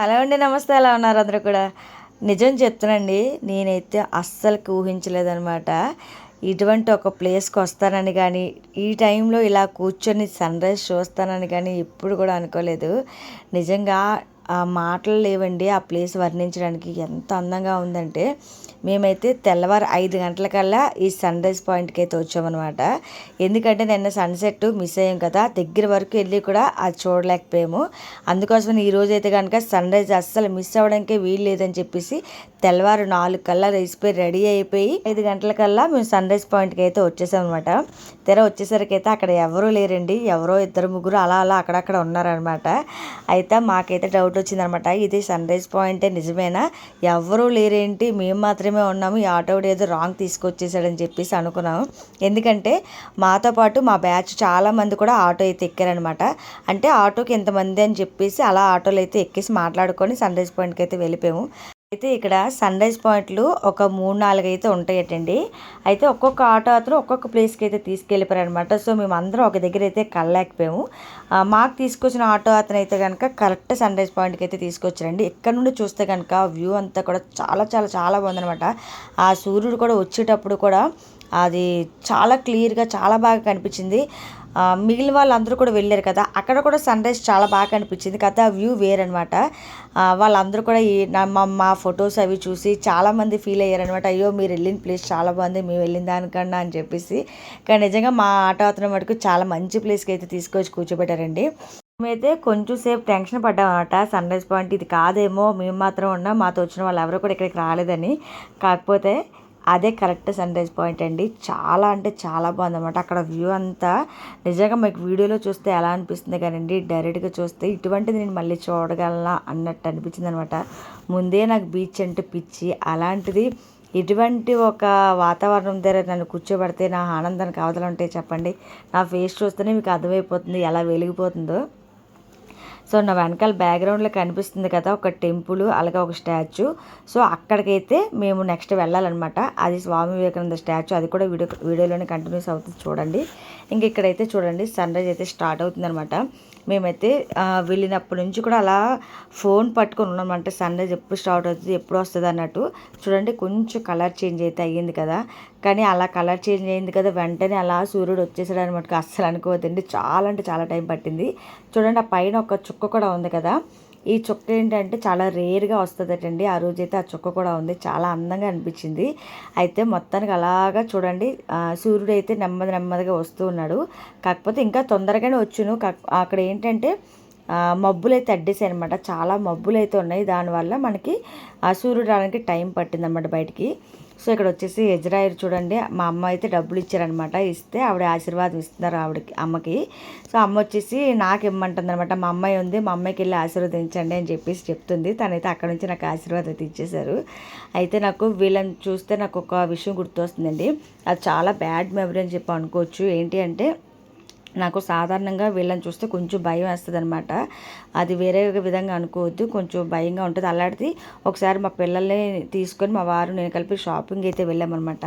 Hello అండి నమస్తే. ఎలా ఉన్నారు అందరూ కూడా? నిజం చెప్తానండి నేనైతే అస్సలు ఊహించలేదనమాట ఇటువంటి ఒక ప్లేస్కి వస్తానని కానీ ఈ టైంలో ఇలా కూర్చొని సన్ రైజ్ చూస్తానని కానీ ఎప్పుడు కూడా అనుకోలేదు. నిజంగా మాటలు లేవండి. ఆ ప్లేస్ వర్ణించడానికి ఎంత అందంగా ఉందంటే మేమైతే తెల్లవారు ఐదు గంటలకల్లా ఈ సన్ రైజ్ పాయింట్కి అయితే వచ్చామన్నమాట. ఎందుకంటే నిన్న సన్సెట్ మిస్ అయ్యాం కదా దగ్గర వరకు వెళ్ళి కూడా అది చూడలేకపోయాము. అందుకోసం ఈ రోజు అయితే కనుక సన్ రైజ్ అస్సలు మిస్ అవ్వడానికే వీలు లేదని చెప్పేసి తెల్లవారు నాలుగు కల్లా రైసిపోయి రెడీ అయిపోయి ఐదు గంటలకల్లా మేము సన్ రైజ్ పాయింట్కి అయితే వచ్చేసాం అనమాట తెర వచ్చేసరికి అయితే అక్కడ ఎవరూ లేరండి. ఎవరో ఇద్దరు ముగ్గురు అలా అలా అక్కడక్కడ ఉన్నారనమాట అయితే మాకైతే డౌట్ వచ్చిందనమాట ఇది సన్ రైజ్ పాయింటే నిజమేనా? ఎవరూ లేరేంటి? మేము మాత్రమే ఉన్నాము. ఈ ఆటో ఏదో రాంగ్ తీసుకొచ్చేసాడని చెప్పేసి అనుకున్నాము. ఎందుకంటే మాతో పాటు మా బ్యాచ్ చాలా మంది కూడా ఆటో అయితే ఎక్కారనమాట. అంటే ఆటోకి ఎంతమంది అని చెప్పేసి అలా ఆటోలు అయితే ఎక్కేసి మాట్లాడుకొని సన్ రైజ్ పాయింట్కి అయితే వెళ్ళిపోయాము. అయితే ఇక్కడ సన్ రైజ్ పాయింట్లు ఒక మూడు నాలుగు అయితే ఉంటాయటండి. అయితే ఒక్కొక్క ఆటో అతను ఒక్కొక్క ప్లేస్కి అయితే తీసుకెళ్ళిపోయారనమాట సో మేము అందరం ఒక దగ్గర అయితే కలలేకపోయాము. మాకు తీసుకొచ్చిన ఆటో అతను అయితే కనుక కరెక్ట్ సన్ రైజ్ పాయింట్కి అయితే తీసుకొచ్చారండి. ఇక్కడ నుండి చూస్తే కనుక వ్యూ అంతా కూడా చాలా చాలా చాలా బాగుందనమాట ఆ సూర్యుడు కూడా వచ్చేటప్పుడు కూడా అది చాలా క్లియర్గా చాలా బాగా కనిపించింది. మిగిలిన వాళ్ళందరూ కూడా వెళ్ళారు కదా. అక్కడ కూడా సన్ రైజ్ చాలా బాగా కనిపించింది కదా. ఆ వ్యూ వేరనమాట వాళ్ళందరూ కూడా ఈ మా మా ఫొటోస్ అవి చూసి చాలామంది ఫీల్ అయ్యారనమాట అయ్యో మీరు వెళ్ళిన ప్లేస్ చాలా బాగుంది మేము వెళ్ళిన దానికన్నా అని చెప్పేసి. కానీ నిజంగా మా ఆట అతను మటుకు చాలా మంచి ప్లేస్కి అయితే తీసుకొచ్చి కూర్చోబెట్టారండి. మేమైతే కొంచెం సేపు టెన్షన్ పడ్డామన్నమాట. సన్ రైజ్ పాయింట్ ఇది కాదేమో మేము మాత్రం ఉన్నాం మాతో వచ్చిన వాళ్ళు ఎవరు కూడా ఇక్కడికి రాలేదని. కాకపోతే అదే కరెక్ట్ సన్ రైజ్ పాయింట్ అండి. చాలా అంటే చాలా బాగుందన్నమాట. అక్కడ వ్యూ అంతా నిజంగా మీకు వీడియోలో చూస్తే ఎలా అనిపిస్తుంది కానండి డైరెక్ట్గా చూస్తే ఇటువంటిది నేను మళ్ళీ చూడగలనా అన్నట్టు అనిపించింది అనమాట ముందే నాకు బీచ్ అంటే పిచ్చి. అలాంటిది ఇటువంటి ఒక వాతావరణం దగ్గర నన్ను కూర్చోబెడితే నా ఆనందానికి అవతల ఉంటే చెప్పండి. నా ఫేస్ చూస్తేనే మీకు అర్థమైపోతుంది ఎలా వెలిగిపోతుందో. సో నా వెనకాల బ్యాక్గ్రౌండ్లో కనిపిస్తుంది కదా ఒక టెంపుల్ అలాగే ఒక స్టాచ్యూ. సో అక్కడికైతే మేము నెక్స్ట్ వెళ్ళాలన్నమాట. అది స్వామి వివేకానంద స్టాచ్యూ. అది కూడా వీడియో వీడియోలోనే కంటిన్యూస్ అవుతుంది చూడండి. ఇంక ఇక్కడైతే చూడండి సన్ రైజ్ అయితే స్టార్ట్ అవుతుందన్నమాట. మేమైతే వెళ్ళినప్పటి నుంచి కూడా అలా ఫోన్ పట్టుకొని ఉన్నామంటే సన్ రైజ్ ఎప్పుడు స్టార్ట్ అవుతుంది ఎప్పుడు వస్తుంది అన్నట్టు. చూడండి కొంచెం కలర్ చేంజ్ అయితే అయ్యింది కదా. కానీ అలా కలర్ చేంజ్ అయింది కదా వెంటనే అలా సూర్యుడు వచ్చేసాడు అనమాట అస్సలు అనుకోవద్దండి. చాలా అంటే చాలా టైం పట్టింది. చూడండి ఆ పైన ఒక చుక్క కూడా ఉంది కదా. ఈ చుక్క ఏంటంటే చాలా రేర్గా వస్తుందటండి. ఆ రోజైతే ఆ చుక్క కూడా ఉంది. చాలా అందంగా అనిపించింది. అయితే మొత్తానికి అలాగా చూడండి. సూర్యుడు అయితే నెమ్మది నెమ్మదిగా వస్తూ ఉన్నాడు. కాకపోతే ఇంకా తొందరగానే వచ్చును. అక్కడ ఏంటంటే మబ్బులు అయితే అడ్డేసాయి అనమాట చాలా మబ్బులు అయితే ఉన్నాయి. దానివల్ల మనకి ఆ సూర్యుడు రావడానికి టైం పట్టిందన్నమాట బయటికి. సో ఇక్కడ వచ్చేసి ఎజ్రాయిల్ చూడండి మా అమ్మ అయితే డబ్బులు ఇచ్చారనమాట ఇస్తే ఆవిడ ఆశీర్వాదం ఇస్తున్నారు ఆవిడకి అమ్మకి. సో అమ్మ వచ్చేసి నాకు ఇమ్మంటుంది అనమాట మా అమ్మాయి ఉంది మా అమ్మాయికి వెళ్ళి ఆశీర్వదించండి అని చెప్పేసి చెప్తుంది. తనైతే అక్కడ నుంచి నాకు ఆశీర్వాదం అయితే ఇచ్చేశారు. అయితే నాకు వీళ్ళని చూస్తే నాకు ఒక విషయం గుర్తొస్తుందండి. అది చాలా బ్యాడ్ మెమరీ అని చెప్పి అనుకోవచ్చు. ఏంటి అంటే నాకు సాధారణంగా వీళ్ళని చూస్తే కొంచెం భయం వేస్తుంది అనమాట అది వేరే విధంగా అనుకోవద్దు కొంచెం భయంగా ఉంటుంది. అలాంటిది ఒకసారి మా పిల్లల్ని తీసుకొని మా వారు నేను కలిపి షాపింగ్ అయితే వెళ్ళామన్నమాట.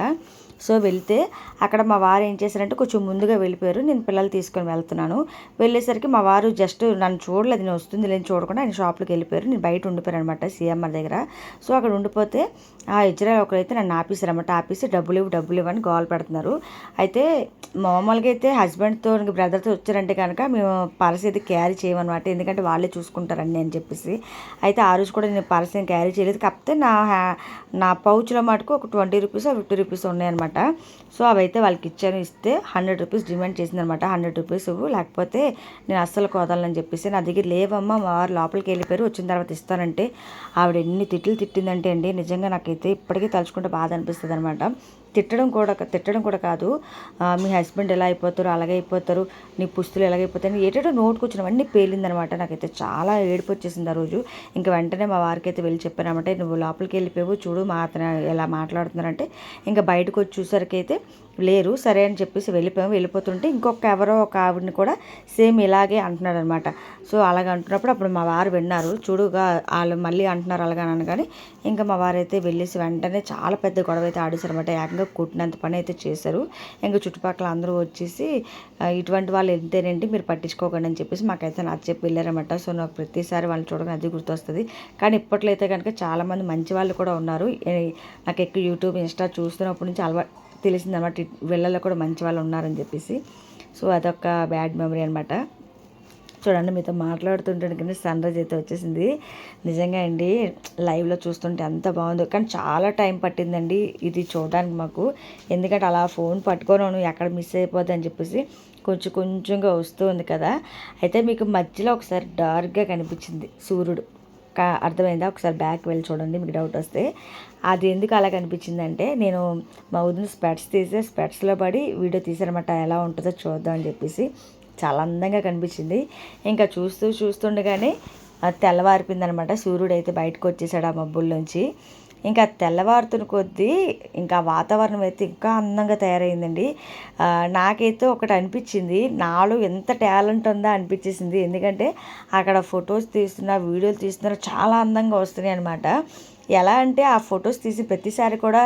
సో వెళ్తే అక్కడ మా వారు ఏం చేశారంటే కొంచెం ముందుగా వెళ్ళిపోయారు. నేను పిల్లలు తీసుకొని వెళ్తున్నాను. వెళ్ళేసరికి మా వారు జస్ట్ నన్ను చూడలేదు నేను వస్తుంది లేని చూడకుండా ఆయన షాప్లోకి వెళ్ళిపోయారు. నేను బయట ఉండిపోయాను అనమాట సీఎంఆర్ దగ్గర. సో అక్కడ ఉండిపోతే ఆ ఇజ్రాయల్ ఒకరైతే నన్ను ఆపేశారన్నమాట. ఆపేసి డబ్బులు ఇవ్వు డబ్బులు ఇవ్వని గోల్ పెడుతున్నారు. అయితే మామూలుగా అయితే హస్బెండ్తో బ్రదర్తో వచ్చారంటే కనుక మేము పర్స్ అయితే క్యారీ చేయమన్నమాట. ఎందుకంటే వాళ్ళే చూసుకుంటారండి అని చెప్పేసి. అయితే ఆ రోజు కూడా నేను పర్స్ క్యారీ చేయలేదు. కాకపోతే నా హ్యా- నా పౌచ్లో మటుకు ఒక ట్వంటీ రూపీస్ ఫిఫ్టీ రూపీస్ ఉన్నాయన్నమాట. అనమాట. సో అవైతే వాళ్ళకి ఇచ్చాను ఇస్తే హండ్రెడ్ రూపీస్ డిమాండ్ చేసిందనమాట హండ్రెడ్ రూపీస్ లేకపోతే నేను అస్సలు కోదాలని చెప్పేసి నా దగ్గర లేవమ్మా మా వారు లోపలికి వెళ్ళిపోయారు వచ్చిన తర్వాత ఇస్తానంటే ఆవిడ ఎన్ని తిట్లు తిట్టిందంటే అండి నిజంగా నాకైతే ఇప్పటికీ తలుచుకుంటే బాధ అనిపిస్తుంది అనమాట తిట్టడం కూడా తిట్టడం కూడా కాదు. మీ హస్బెండ్ ఎలా అయిపోతారు అలాగే అయిపోతారు. నీ పుస్తులు ఎలాగైపోతాయి ఏటో నోటుకొచ్చినవన్నీ పేలిందనమాట నాకైతే. చాలా ఏడుపు వచ్చేసింది ఆ రోజు. ఇంకా వెంటనే మా వారికి అయితే వెళ్ళి చెప్పానమాట నువ్వు లోపలికి వెళ్ళిపోయావు చూడు మా అతను ఎలా మాట్లాడుతున్నారంటే. ఇంకా బయటకు వచ్చేసరికి అయితే లేరు సరే అని చెప్పేసి వెళ్ళిపోయాం. వెళ్ళిపోతుంటే ఇంకొక ఎవరో ఒక ఆవిడని కూడా సేమ్ ఇలాగే అంటున్నాడు అనమాట సో అలాగ అంటున్నప్పుడు అప్పుడు మా వారు విన్నారు. చూడుగా వాళ్ళు మళ్ళీ అంటున్నారు అలాగని కానీ ఇంకా మా వారు అయితే వెళ్ళేసి వెంటనే చాలా పెద్ద గొడవ అయితే ఆడేశారనమాట. ఏకంగా కుట్టినంత కొట్టినంత పని అయితే చేశారు. ఇంకా చుట్టుపక్కల అందరూ వచ్చేసి ఇటువంటి వాళ్ళు వెళ్తేనేంటి మీరు పట్టించుకోకండి అని చెప్పేసి మాకైతే నాకు చెప్పి వెళ్ళారనమాట. సో నాకు ప్రతిసారి వాళ్ళని చూడగానే అది గుర్తొస్తుంది. కానీ ఇప్పట్లో అయితే కనుక చాలామంది మంచి వాళ్ళు కూడా ఉన్నారు. నాకు ఎక్కువ యూట్యూబ్ ఇన్స్టా చూస్తున్నప్పటి నుంచి అలవా తెలిసిందనమాట వీళ్ళలో కూడా మంచి వాళ్ళు ఉన్నారని చెప్పేసి. సో అదొక బ్యాడ్ మెమరీ అనమాట. చూడండి మీతో మాట్లాడుతుంటే కింద సన్ రైజ్ అయితే వచ్చేసింది. నిజంగా అండి లైవ్లో చూస్తుంటే అంత బాగుందో. కానీ చాలా టైం పట్టిందండి ఇది చూడడానికి మాకు. ఎందుకంటే అలా ఫోన్ పట్టుకోను ఎక్కడ మిస్ అయిపోద్ది అని చెప్పేసి కొంచెం కొంచెంగా వస్తూ ఉంది కదా. అయితే మీకు మధ్యలో ఒకసారి డార్క్గా కనిపించింది సూర్యుడు. అర్థమైందా? ఒకసారి బ్యాక్ వెళ్ళి చూడండి మీకు డౌట్ వస్తే. అది ఎందుకు అలా కనిపించిందంటే నేను మా వదిన స్పెట్స్ తీసే స్పెట్స్లో పడి వీడియో తీసారనమాట ఎలా ఉంటుందో చూద్దాం అని చెప్పేసి. చాలా అందంగా కనిపించింది. ఇంకా చూస్తూ చూస్తుండగానే అది తెల్లవారిపోయింది అనమాట సూర్యుడు అయితే బయటకు వచ్చేసాడు ఆ మబ్బుల్లోంచి. ఇంకా తెల్లవారుతున్న కొద్దీ ఇంకా వాతావరణం అయితే ఇంకా అందంగా తయారైందండి. నాకైతే ఒకటి అనిపించింది. నాలో ఎంత టాలెంట్ ఉందా అనిపించేసింది. ఎందుకంటే అక్కడ ఫొటోస్ తీస్తున్నా వీడియోలు తీస్తున్నా చాలా అందంగా వస్తున్నాయి అనమాట ఎలా అంటే ఆ ఫొటోస్ తీసి ప్రతిసారి కూడా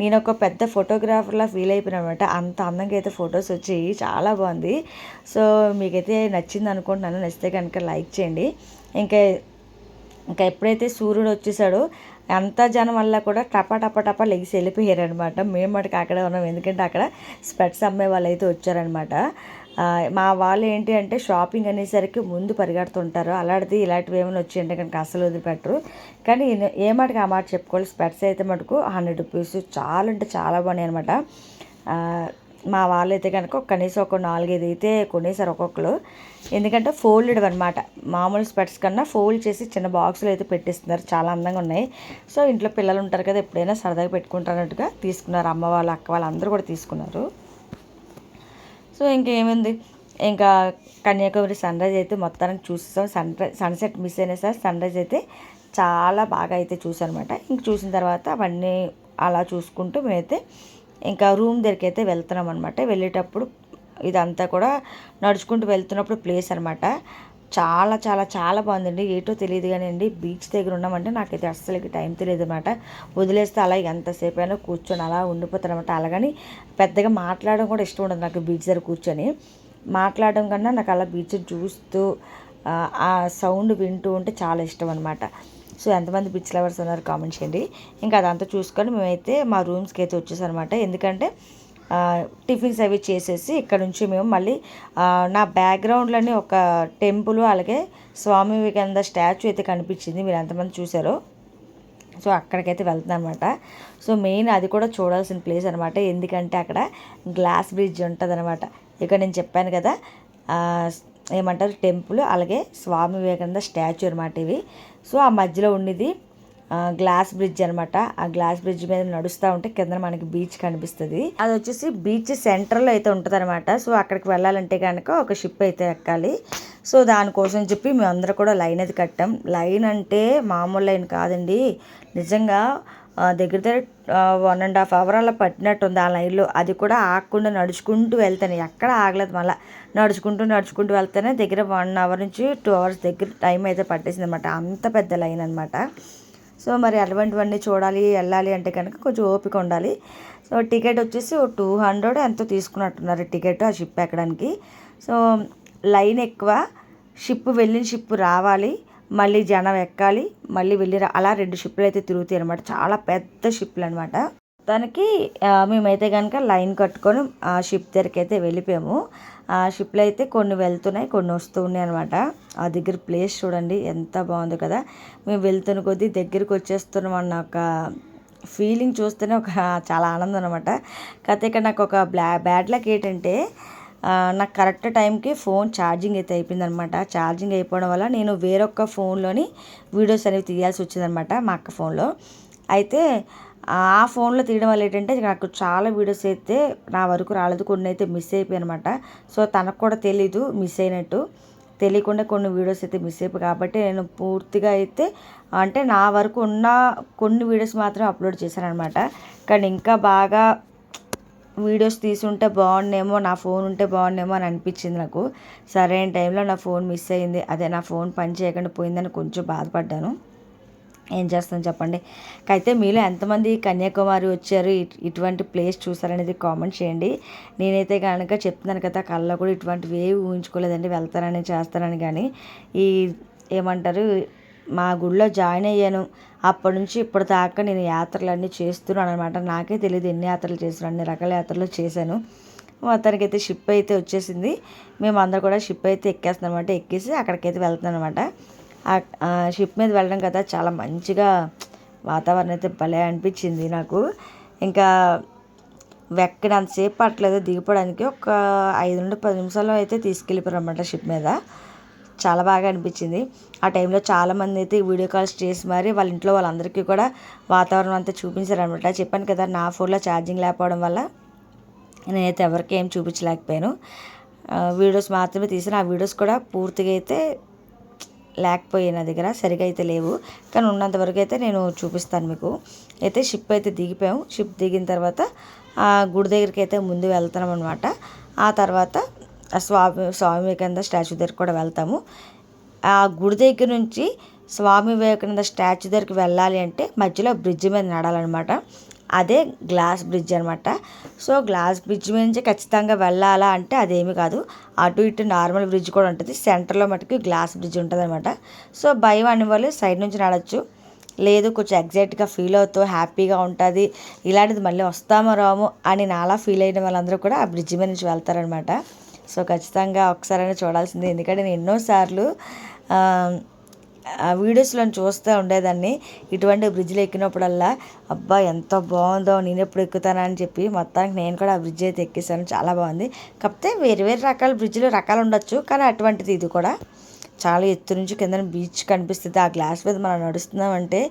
నేను ఒక పెద్ద ఫోటోగ్రాఫర్లా ఫీల్ అయిపోయినమాట అనమాట అంత అందంగా అయితే ఫొటోస్ వచ్చాయి. చాలా బాగుంది. సో మీకైతే నచ్చింది అనుకుంటున్నాను. నచ్చితే కనుక లైక్ చేయండి. ఇంకా ఇంకా ఎప్పుడైతే సూర్యుడు వచ్చేసాడో అంత జనం వల్ల కూడా టపా టపా టపా లెగిసి వెళ్ళిపోయారు అనమాట మేము మటుకు అక్కడే ఉన్నాం. ఎందుకంటే అక్కడ స్పెట్స్ అమ్మే వాళ్ళు అయితే వచ్చారనమాట మా వాళ్ళు ఏంటి అంటే షాపింగ్ అనేసరికి ముందు పరిగెడుతుంటారు. అలాంటిది ఇలాంటివి ఏమైనా వచ్చి అంటే కనుక అసలు వదిలిపెట్టరు. కానీ ఏ మాటకి ఆ మాట చెప్పుకోవాలి. స్పెట్స్ అయితే మటుకు హండ్రెడ్ రూపీస్ చాలా అంటే చాలా బాగున్నాయి అనమాట మా వాళ్ళైతే కనుక కనీసం ఒక నాలుగైదు అయితే కొనేసారు ఒక్కొక్కరు. ఎందుకంటే ఫోల్డెడ్ అనమాట మామూలు స్పెట్స్ కన్నా ఫోల్డ్ చేసి చిన్న బాక్సులు అయితే పెట్టిస్తున్నారు. చాలా అందంగా ఉన్నాయి. సో ఇంట్లో పిల్లలు ఉంటారు కదా ఎప్పుడైనా సరదాగా పెట్టుకుంటారన్నట్టుగా తీసుకున్నారు. అమ్మ వాళ్ళు అక్క వాళ్ళు అందరూ కూడా తీసుకున్నారు. సో ఇంకేముంది? ఇంకా కన్యాకుమారి సన్ రైజ్ అయితే మొత్తానికి చూస్తాం సన్ రైజ్ సన్సెట్ మిస్ అయినా సార్ సన్ రైజ్ అయితే చాలా బాగా అయితే చూసానమాట ఇంక చూసిన తర్వాత అవన్నీ అలా చూసుకుంటూ మేమైతే ఇంకా రూమ్ దగ్గరికి అయితే వెళ్తున్నాం అనమాట వెళ్ళేటప్పుడు ఇదంతా కూడా నడుచుకుంటూ వెళ్తున్నప్పుడు ప్లేస్ అనమాట చాలా చాలా చాలా బాగుందండి. ఏటో తెలియదు కానీ అండి బీచ్ దగ్గర ఉన్నామంటే నాకైతే అస్సలకి టైం తెలియదు అనమాట వదిలేస్తే అలా ఎంతసేపు అయినా కూర్చొని అలా ఉండిపోతాను అనమాట అలాగని పెద్దగా మాట్లాడడం కూడా ఇష్టం ఉండదు నాకు బీచ్ దగ్గర కూర్చొని. మాట్లాడడం కన్నా నాకు అలా బీచ్ చూస్తూ ఆ, ఆ సౌండ్ వింటూ ఉంటే చాలా ఇష్టం అనమాట సో ఎంతమంది పిచ్చి లవర్స్ ఉన్నారు కామెంట్ చేయండి. ఇంకా అదంతా చూసుకొని మేమైతే మా రూమ్స్కి అయితే వచ్చేసనమాట. ఎందుకంటే టిఫిన్స్ అవి చేసేసి ఇక్కడ నుంచి మేము మళ్ళీ నా బ్యాక్గ్రౌండ్లోనే ఒక టెంపుల్ అలాగే స్వామి వివేకానంద స్టాచ్యూ అయితే కనిపించింది. మీరు ఎంతమంది చూసారో. సో అక్కడికైతే వెళ్తున్నాను అనమాట సో మెయిన్ అది కూడా చూడాల్సిన ప్లేస్ అనమాట ఎందుకంటే అక్కడ గ్లాస్ బ్రిడ్జ్ ఉంటుంది అనమాట ఇక నేను చెప్పాను కదా ఏమంటారు టెంపుల్ అలాగే స్వామి వివేకానంద స్టాచ్యూ అనమాట ఇవి. సో ఆ మధ్యలో ఉండేది గ్లాస్ బ్రిడ్జ్ అనమాట ఆ గ్లాస్ బ్రిడ్జ్ మీద నడుస్తూ ఉంటే కింద మనకి బీచ్ కనిపిస్తుంది. అది వచ్చేసి బీచ్ సెంటర్లో అయితే ఉంటుంది అనమాట సో అక్కడికి వెళ్ళాలంటే కనుక ఒక షిప్ అయితే ఎక్కాలి. సో దానికోసం చెప్పి మేము అందరూ కూడా లైన్ అయితే కట్టాం. లైన్ అంటే మామూలు లైన్ కాదండి. నిజంగా దగ్గర దగ్గర వన్ అండ్ హాఫ్ అవర్ అలా పట్టినట్టు ఉంది ఆ లైన్లో అది కూడా ఆగకుండా నడుచుకుంటూ వెళ్తాను. ఎక్కడ ఆగలేదు మళ్ళీ. నడుచుకుంటూ నడుచుకుంటూ వెళ్తేనే దగ్గర వన్ అవర్ నుంచి టూ అవర్స్ దగ్గర టైం అయితే పట్టేసింది అనమాట అంత పెద్ద లైన్ అనమాట సో మరి అటువంటివన్నీ చూడాలి వెళ్ళాలి అంటే కనుక కొంచెం ఓపిక ఉండాలి. సో టికెట్ వచ్చేసి ఓ టూ హండ్రెడ్ ఎంతో తీసుకున్నట్టున్నారు టికెట్ ఆ షిప్ ఎక్కడానికి. సో లైన్ ఎక్కువ. షిప్ వెళ్ళిన షిప్ రావాలి. మళ్ళీ జనం ఎక్కాలి మళ్ళీ వెళ్ళి అలా రెండు షిప్లు అయితే తిరుగుతాయి అనమాట చాలా పెద్ద షిప్లు అనమాట దానికి మేమైతే కనుక లైన్ కట్టుకొని ఆ షిప్ దగ్గరికి అయితే వెళ్ళిపోయాము. ఆ షిప్లు అయితే కొన్ని వెళ్తున్నాయి కొన్ని వస్తూ ఉన్నాయి అనమాట ఆ దగ్గర ప్లేస్ చూడండి ఎంత బాగుంది కదా. మేము వెళ్తున్న కొద్దీ దగ్గరికి వచ్చేస్తున్నాం అన్న ఒక ఫీలింగ్ చూస్తేనే ఒక చాలా ఆనందం అనమాట కాకపోతే ఇక్కడ నాకు ఒక బ్లా బ్యాడ్ లక్ ఏంటంటే నాకు కరెక్ట్ టైంకి ఫోన్ ఛార్జింగ్ అయితే అయిపోయింది అనమాట ఛార్జింగ్ అయిపోవడం వల్ల నేను వేరొక ఫోన్లోని వీడియోస్ అనేవి తీయాల్సి వచ్చిందనమాట మా అక్క ఫోన్లో. అయితే ఆ ఫోన్లో తీయడం వల్ల ఏంటంటే నాకు చాలా వీడియోస్ అయితే నా వరకు రాలేదు కొన్ని అయితే మిస్ అయిపోయాయి అనమాట సో తనకు కూడా తెలీదు మిస్ అయినట్టు. తెలియకుండా కొన్ని వీడియోస్ అయితే మిస్ అయిపోయి కాబట్టి నేను పూర్తిగా అయితే అంటే నా వరకు ఉన్న కొన్ని వీడియోస్ మాత్రం అప్లోడ్ చేశాను అనమాట కానీ ఇంకా బాగా వీడియోస్ తీసుంటే బాగుండేమో నా ఫోన్ ఉంటే బాగుండేమో అని అనిపించింది నాకు. సరైన టైంలో నా ఫోన్ మిస్ అయింది. అదే నా ఫోన్ పని చేయకుండా పోయిందని కొంచెం బాధపడ్డాను. ఏం చేస్తాను చెప్పండి? అయితే మీలో ఎంతమంది కన్యాకుమారి వచ్చారు? ఇటువంటి ప్లేస్ చూసారనేది కామెంట్ చేయండి. నేనైతే కనుక చెప్తున్నాను కదా కళ్ళలో కూడా ఇటువంటివి ఏవి ఊహించుకోలేదండి వెళ్తానని చేస్తానని కానీ. ఈ ఏమంటారు మా గుడిలో జాయిన్ అయ్యాను. అప్పటి నుంచి ఇప్పటి దాకా నేను యాత్రలన్నీ చేస్తున్నాను అనమాట నాకే తెలియదు ఎన్ని యాత్రలు చేశాను అన్ని రకాల యాత్రలు చేశాను. మొత్తానికి అయితే షిప్ అయితే వచ్చేసింది. మేము అందరు కూడా షిప్ అయితే ఎక్కేస్తున్నాం అనమాట ఎక్కేసి అక్కడికైతే వెళ్తున్నాం అనమాట షిప్ మీద వెళ్ళడం కదా చాలా మంచిగా వాతావరణం అయితే భలే అనిపించింది నాకు. ఇంకా ఎక్కడంతసేపు పట్టలేదు. దిగిపోవడానికి ఒక ఐదు నుండి పది నిమిషాలు అయితే తీసుకెళ్ళిపోయారు అనమాట షిప్ మీద. చాలా బాగా అనిపించింది. ఆ టైంలో చాలామంది అయితే వీడియో కాల్స్ చేసి మరి వాళ్ళ ఇంట్లో వాళ్ళందరికీ కూడా వాతావరణం అంతా చూపించారనమాట చెప్పాను కదా నా ఫోన్లో ఛార్జింగ్ లేకపోవడం వల్ల నేనైతే ఎవరికి ఏం చూపించలేకపోయాను. వీడియోస్ మాత్రమే తీసిన ఆ వీడియోస్ కూడా పూర్తిగా అయితే లేకపోయాయి నా దగ్గర సరిగా అయితే లేవు. కానీ ఉన్నంత వరకు అయితే నేను చూపిస్తాను మీకు. అయితే షిప్ అయితే దిగిపోయాము షిప్ దిగిన తర్వాత ఆ గుడి దగ్గరికి అయితే ముందు వెళ్తున్నాం అనమాట ఆ తర్వాత ఆ స్వామి స్వామి వివేకానంద స్టాచ్యూ దగ్గర కూడా వెళ్తాము. ఆ గుడి దగ్గర నుంచి స్వామి వివేకానంద స్టాచ్యూ దగ్గరికి వెళ్ళాలి అంటే మధ్యలో బ్రిడ్జ్ మీద నడాలన్నమాట అదే గ్లాస్ బ్రిడ్జ్ అనమాట సో గ్లాస్ బ్రిడ్జ్ మీద నుంచి ఖచ్చితంగా వెళ్ళాలా అంటే అదేమి కాదు. అటు ఇటు నార్మల్ బ్రిడ్జ్ కూడా ఉంటుంది. సెంటర్లో మటుకు గ్లాస్ బ్రిడ్జ్ ఉంటుంది అనమాట సో భయం అనే వాళ్ళు సైడ్ నుంచి నడవచ్చు. లేదు కొంచెం ఎగ్జైట్గా ఫీల్ అవుతూ హ్యాపీగా ఉంటుంది. ఇలాంటిది మళ్ళీ వస్తామో రాము అని నాలా ఫీల్ అయిన వాళ్ళందరూ కూడా ఆ బ్రిడ్జ్ మీద నుంచి వెళ్తారనమాట సో ఖచ్చితంగా ఒకసారైనా చూడాల్సిందే. ఎందుకంటే నేను ఎన్నోసార్లు ఆ, వీడియోస్లో చూస్తూ ఉండేదాన్ని. ఇటువంటి బ్రిడ్జ్లు ఎక్కినప్పుడల్లా అబ్బా ఎంత బాగుందో నేను ఎప్పుడు ఎక్కుతానా అని చెప్పి మొత్తానికి నేను కూడా ఆ బ్రిడ్జ్ అయితే ఎక్కేసాను. చాలా బాగుంది. కాకపోతే వేరు వేరు రకాల బ్రిడ్జ్లు రకాలు ఉండొచ్చు. కానీ అటువంటిది ఇది కూడా చాలా ఎత్తు నుంచి కింద బీచ్ కనిపిస్తుంది. ఆ గ్లాస్ మీద మనం నడుస్తున్నామంటే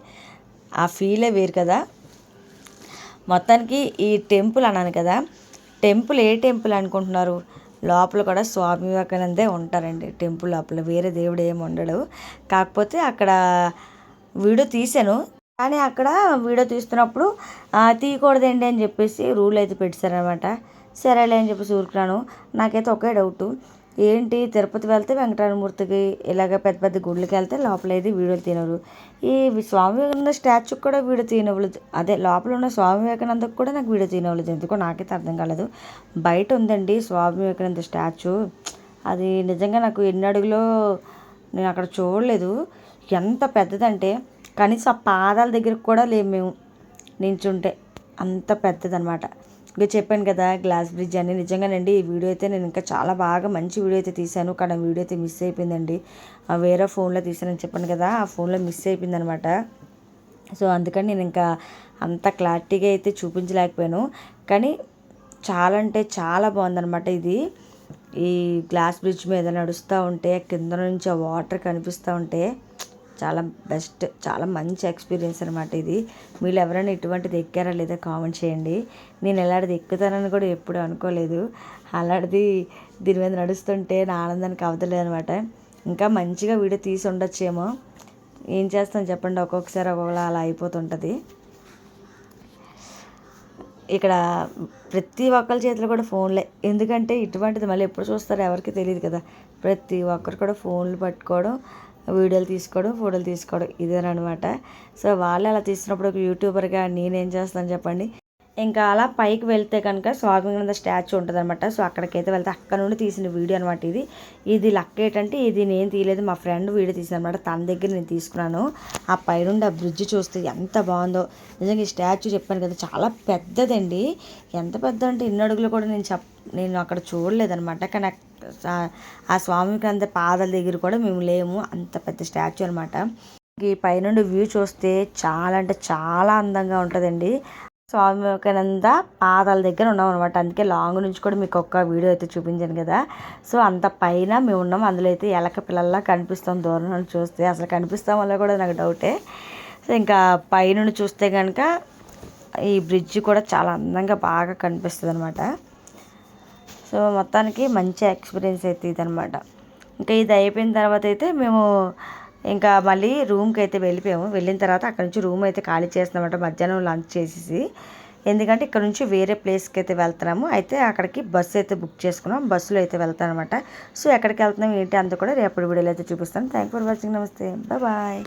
ఆ ఫీలే వేరు కదా. మొత్తానికి ఈ టెంపుల్ అన్నాను కదా. టెంపుల్ ఏ టెంపుల్ అనుకుంటున్నారు? లోపల కూడా స్వామి వివేకానందే ఉంటారండి టెంపుల్ లోపల. వేరే దేవుడు ఏమి ఉండడు. కాకపోతే అక్కడ వీడియో తీసాను కానీ అక్కడ వీడియో తీస్తున్నప్పుడు తీయకూడదండి అని చెప్పేసి రూల్ అయితే పెట్టారనమాట సరేలే అని చెప్పేసి ఊరుకున్నాను. నాకైతే ఒకే డౌటు. ఏంటి? తిరుపతి వెళ్తే వెంకటరమూర్తికి ఇలాగ పెద్ద పెద్ద గుళ్ళకి వెళ్తే లోపల అయితే వీడియోలు తినరు. ఈ స్వామి వివేకానంద స్టాచ్యూకి కూడా వీడియో తీయనవ్వలేదు అదే లోపల ఉన్న స్వామి వివేకానందకు కూడా నాకు వీడియో తీయనివ్వలేదు ఎందుకో నాకైతే అర్థం కాలేదు. బయట ఉందండి స్వామి వివేకానంద స్టాచ్యూ. అది నిజంగా నాకు ఎన్ని అడుగులో నేను అక్కడ చూడలేదు. ఎంత పెద్దదంటే కనీసం ఆ పాదాల దగ్గరికి కూడా లేము మేము నించుంటే. అంత పెద్దదనమాట. ఇంకా చెప్పాను కదా గ్లాస్ బ్రిడ్జ్ అని. నిజంగానండి ఈ వీడియో అయితే నేను ఇంకా చాలా బాగా మంచి వీడియో అయితే తీశాను. కానీ ఆ వీడియో అయితే మిస్ అయిపోయిందండి. వేరే ఫోన్లో తీసానని చెప్పాను కదా ఆ ఫోన్లో మిస్ అయిపోయిందనమాట. సో అందుకని నేను ఇంకా అంత క్లారిటీగా అయితే చూపించలేకపోయాను. కానీ చాలా అంటే చాలా బాగుందనమాట ఇది. ఈ గ్లాస్ బ్రిడ్జ్ మీద నడుస్తూ ఉంటే కింద నుంచి ఆ వాటర్ కనిపిస్తూ ఉంటే చాలా బెస్ట్ చాలా మంచి ఎక్స్పీరియన్స్ అనమాట ఇది. మీరు ఎవరైనా ఇటువంటిది ఎక్కారా లేదా కామెంట్ చేయండి. నేను ఎలాంటిది ఎక్కుతానని కూడా ఎప్పుడు అనుకోలేదు. అలాంటిది దీని మీద నడుస్తుంటే నా ఆనందానికి అవతలేదు అనమాట ఇంకా మంచిగా వీడియో తీసి ఉండొచ్చేమో. ఏం చేస్తాం చెప్పండి ఒక్కొక్కసారి ఒక్కొక్కలా అలా అయిపోతుంటుంది. ఇక్కడ ప్రతి ఒక్కరి చేతిలో కూడా ఫోన్లే. ఎందుకంటే ఇటువంటిది మళ్ళీ ఎప్పుడు చూస్తారో ఎవరికి తెలియదు కదా. ప్రతి ఒక్కరు కూడా ఫోన్లు పట్టుకోవడం వీడియోలు తీసుకోవడం ఫోటోలు తీసుకోవడం ఇదేనమాట సో వాళ్ళు అలా తీసినప్పుడు ఒక యూట్యూబర్గా నేనేం చేస్తాను చెప్పండి? ఇంకా అలా పైకి వెళ్తే కనుక స్వామి వివేకానంద స్టాచ్యూ ఉంటుంది అనమాట సో అక్కడికైతే వెళ్తే అక్కడ నుండి తీసిన వీడియో అనమాట ఇది. ఇది లక్ ఏంటంటే ఇది నేను తీయలేదు మా ఫ్రెండ్ వీడియో తీసిన అనమాట తన దగ్గర నేను తీసుకున్నాను. ఆ పైనుండి ఆ బ్రిడ్జ్ చూస్తే ఎంత బాగుందో. నిజంగా ఈ స్టాచ్యూ చెప్పాను కదా చాలా పెద్దదండి. ఎంత పెద్ద అంటే ఇన్ని అడుగులు కూడా నేను చెప్ నేను అక్కడ చూడలేదనమాట కానీ ఆ- ఆ స్వామి వివేకానంద పాదాల దగ్గర కూడా మేము లేము. అంత పెద్ద స్టాచ్యూ అనమాట ఈ పైనుండి వ్యూ చూస్తే చాలా అంటే చాలా అందంగా ఉంటుందండి. స్వామి వివేకానంద పాదాల దగ్గర ఉన్నాం అనమాట అందుకే లాంగ్ నుంచి కూడా మీకు ఒక్క వీడియో అయితే చూపించాను కదా. సో అంత పైన మేము ఉన్నాం. అందులో అయితే ఎలక పిల్లల్లా కనిపిస్తాం దూరం నుండి చూస్తే. అసలు కనిపిస్తాం వల్ల కూడా నాకు డౌటే సో ఇంకా పైనుండి చూస్తే కనుక ఈ బ్రిడ్జ్ కూడా చాలా అందంగా బాగా కనిపిస్తుంది అనమాట సో మొత్తానికి మంచి ఎక్స్పీరియన్స్ అయితే ఇదనమాట ఇంకా ఇది అయిపోయిన తర్వాత అయితే మేము ఇంకా మళ్ళీ రూమ్కి అయితే వెళ్ళిపోయాము. వెళ్ళిన తర్వాత అక్కడ నుంచి రూమ్ అయితే ఖాళీ చేస్తున్నామంట. మధ్యాహ్నం లంచ్ చేసేసి. ఎందుకంటే ఇక్కడ నుంచి వేరే ప్లేస్కి అయితే వెళ్తున్నాము. అయితే అక్కడికి బస్సు అయితే బుక్ చేసుకున్నాం. బస్సులో అయితే వెళ్తాను అనమాట సో ఎక్కడికి వెళ్తున్నాం ఏంటి అంతా కూడా రేపటి వీడియోలో అయితే చూపిస్తాను. థ్యాంక్ ఫర్ వాచింగ్ నమస్తే. బాయ్